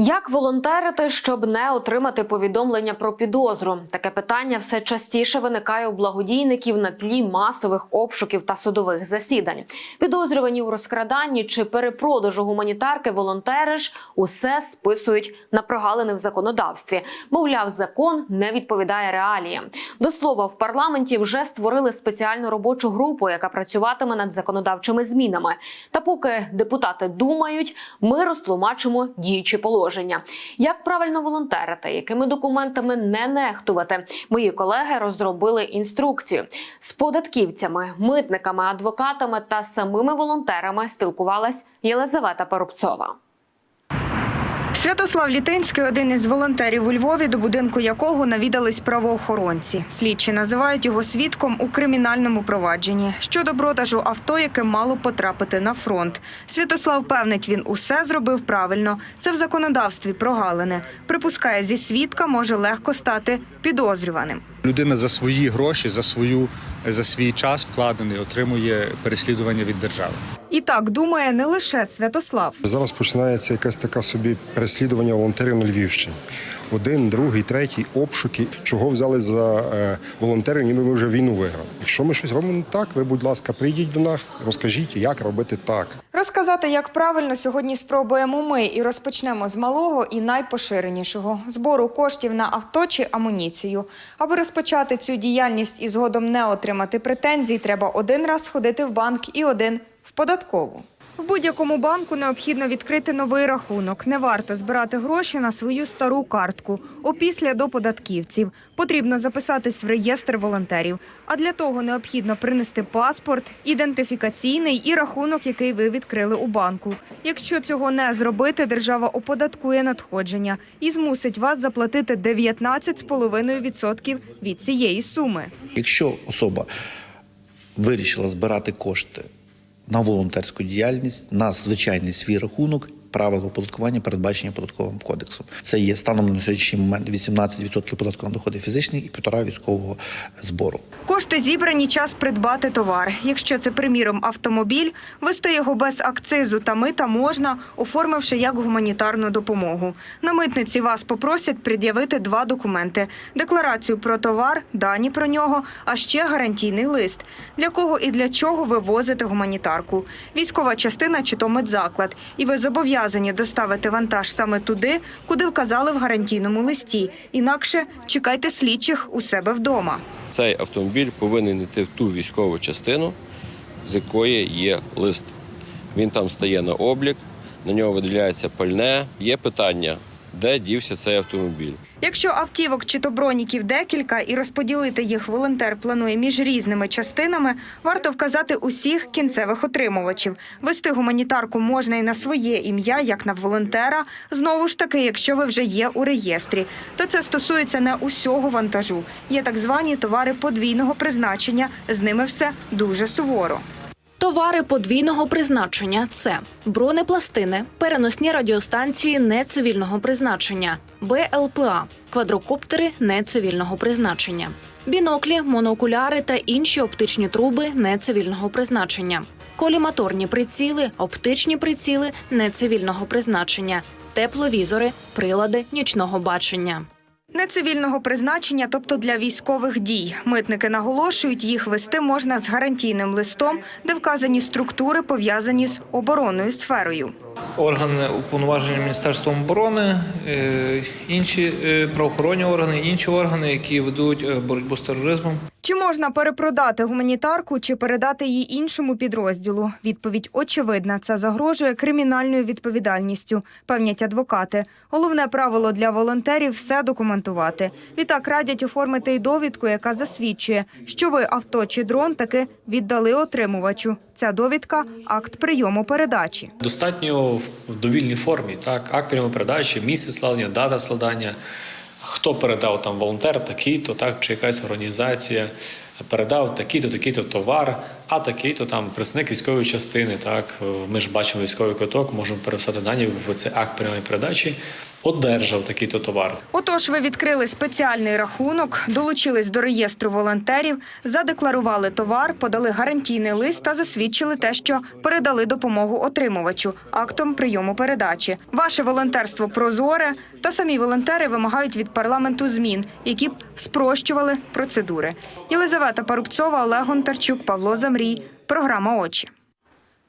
Як волонтерити, щоб не отримати повідомлення про підозру? Таке питання все частіше виникає у благодійників на тлі масових обшуків та судових засідань. Підозрювані у розкраданні чи перепродажу гуманітарки волонтери ж усе списують на прогалини в законодавстві. Мовляв, закон не відповідає реаліям. До слова, в парламенті вже створили спеціальну робочу групу, яка працюватиме над законодавчими змінами. Та поки депутати думають, ми розтлумачимо діючі положення. Як правильно волонтерити, якими документами не нехтувати? Мої колеги розробили інструкцію з податківцями, митниками, адвокатами та самими волонтерами. Спілкувалась Єлизавета Поробцова. Святослав Літинський один із волонтерів у Львові, до будинку якого навідались правоохоронці. Слідчі називають його свідком у кримінальному провадженні щодо продажу авто, яке мало потрапити на фронт. Святослав певнить, він усе зробив правильно. Це в законодавстві прогалини. Припускає, зі свідка може легко стати підозрюваним. Людина за свої гроші, за свою за свій час вкладений, отримує переслідування від держави. І так думає не лише Святослав. Зараз починається якесь таке собі переслідування волонтерів на Львівщині. Один, другий, третій обшуки. Чого взяли за е, волонтерів, ніби ми вже війну виграли. Якщо ми щось робимо не так, ви, будь ласка, прийдіть до нас, розкажіть, як робити так. Розказати, як правильно сьогодні спробуємо ми і розпочнемо з малого і найпоширенішого збору коштів на авто чи амуніцію. Аби розпочати цю діяльність і згодом не отримати претензій, треба один раз сходити в банк і один в податкову. В будь-якому банку необхідно відкрити новий рахунок. Не варто збирати гроші на свою стару картку. Опісля до податківців потрібно записатись в реєстр волонтерів. А для того необхідно принести паспорт, ідентифікаційний і рахунок, який ви відкрили у банку. Якщо цього не зробити, держава оподаткує надходження і змусить вас заплатити 19,5% від цієї суми. Якщо особа вирішила збирати кошти на волонтерську діяльність, на звичайний свій рахунок, правила оподаткування передбачені податковим кодексом. Це є станом на сьогоднішній момент 18% податку на доходи фізичних і півтора військового збору. Кошти зібрані час придбати товар. Якщо це, приміром, автомобіль, вести його без акцизу та мита можна, оформивши як гуманітарну допомогу. На митниці вас попросять пред'явити два документи: декларацію про товар, дані про нього, а ще гарантійний лист. Для кого і для чого ви возите гуманітарку? Військова частина чи то медзаклад. І ви зобов'язані доставити вантаж саме туди, куди вказали в гарантійному листі. Інакше чекайте слідчих у себе вдома. Цей автомобіль повинен йти в ту військову частину, з якої є лист. Він там стає на облік, на нього виділяється пальне. Є питання, де дівся цей автомобіль. Якщо автівок чи то броніків декілька і розподілити їх волонтер планує між різними частинами, варто вказати усіх кінцевих отримувачів. Вести гуманітарку можна і на своє ім'я, як на волонтера. Знову ж таки, якщо ви вже є у реєстрі. Та це стосується не усього вантажу. Є так звані товари подвійного призначення. З ними все дуже суворо. Товари подвійного призначення це бронепластини, переносні радіостанції нецивільного призначення, БЛПА, квадрокоптери нецивільного призначення, біноклі, моноокуляри та інші оптичні труби нецивільного призначення, коліматорні приціли, оптичні приціли нецивільного призначення, тепловізори, прилади нічного бачення. Нецивільного призначення, тобто для військових дій. Митники наголошують, їх вести можна з гарантійним листом, де вказані структури пов'язані з оборонною сферою. органи уповноваження Міністерством оборони, е, інші е, правоохоронні органи, інші органи, які ведуть е, боротьбу з тероризмом. Чи можна перепродати гуманітарку чи передати її іншому підрозділу? Відповідь очевидна. Це загрожує кримінальною відповідальністю, певнять адвокати. Головне правило для волонтерів все документувати. Відтак радять оформити й довідку, яка засвідчує, що ви авто чи дрон таки віддали отримувачу. Ця довідка акт прийому передачі. Достатньо в довільній формі, так, акт прийому передачі, місце складення, дата складання, хто передав там волонтер, такий-то, так, чи якась організація передав такий-то, такий-то товар, а такий-то там представник військової частини. Так, ми ж бачимо військовий квиток, можемо переписати дані в цей акт прямої передачі одержав такий-то товар. Отож, ви відкрили спеціальний рахунок, долучились до реєстру волонтерів, задекларували товар, подали гарантійний лист та засвідчили те, що передали допомогу отримувачу актом прийому передачі. Ваше волонтерство прозоре, та самі волонтери вимагають від парламенту змін, які б спрощували процедури. Єлизавета Парубцова, Олег Гонтарчук, Павло Замрій. Програма Очі.